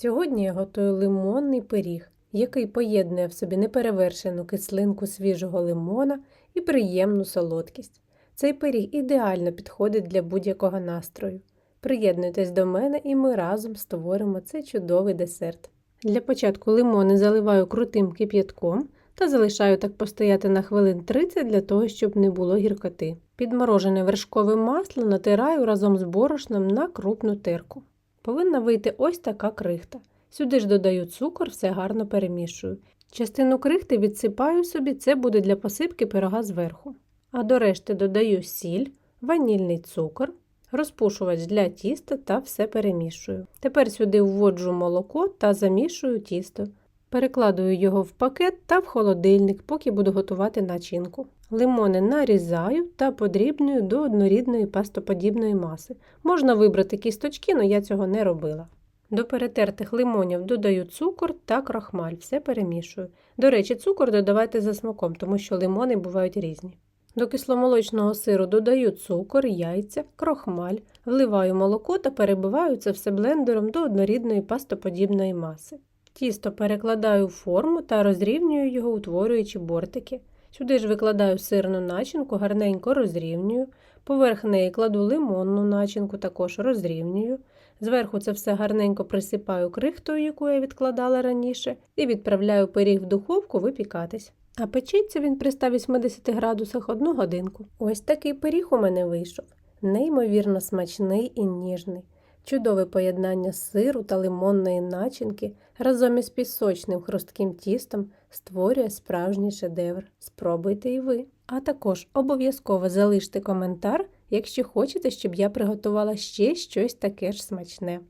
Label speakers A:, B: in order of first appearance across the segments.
A: Сьогодні я готую лимонний пиріг, який поєднує в собі неперевершену кислинку свіжого лимона і приємну солодкість. Цей пиріг ідеально підходить для будь-якого настрою. Приєднуйтесь до мене і ми разом створимо цей чудовий десерт. Для початку лимони заливаю крутим кип'ятком та залишаю так постояти на хвилин 30 для того, щоб не було гіркоти. Підморожене вершкове масло натираю разом з борошном на крупну терку. Повинна вийти ось така крихта. Сюди ж додаю цукор, все гарно перемішую. Частину крихти відсипаю собі, це буде для посипки пирога зверху. А до решти додаю сіль, ванільний цукор, розпушувач для тіста та все перемішую. Тепер сюди вводжу молоко та замішую тісто. Перекладую його в пакет та в холодильник, поки буду готувати начинку. Лимони нарізаю та подрібнюю до однорідної пастоподібної маси. Можна вибрати кісточки, але я цього не робила. До перетертих лимонів додаю цукор та крохмаль, все перемішую. До речі, цукор додавайте за смаком, тому що лимони бувають різні. До кисломолочного сиру додаю цукор, яйця, крохмаль, вливаю молоко та перебиваю це все блендером до однорідної пастоподібної маси. Тісто перекладаю в форму та розрівнюю його, утворюючи бортики. Сюди ж викладаю сирну начинку, гарненько розрівнюю, поверх неї кладу лимонну начинку, також розрівнюю. Зверху це все гарненько присипаю крихтою, яку я відкладала раніше, і відправляю пиріг в духовку випікатись. А печеться він при 180 градусах одну годинку. Ось такий пиріг у мене вийшов. Неймовірно смачний і ніжний. Чудове поєднання сиру та лимонної начинки разом із пісочним хрустким тістом створює справжній шедевр. Спробуйте і ви. А також обов'язково залиште коментар, якщо хочете, щоб я приготувала ще щось таке ж смачне.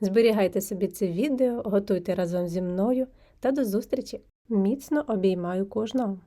A: Зберігайте собі це відео, готуйте разом зі мною та до зустрічі! Міцно обіймаю кожного!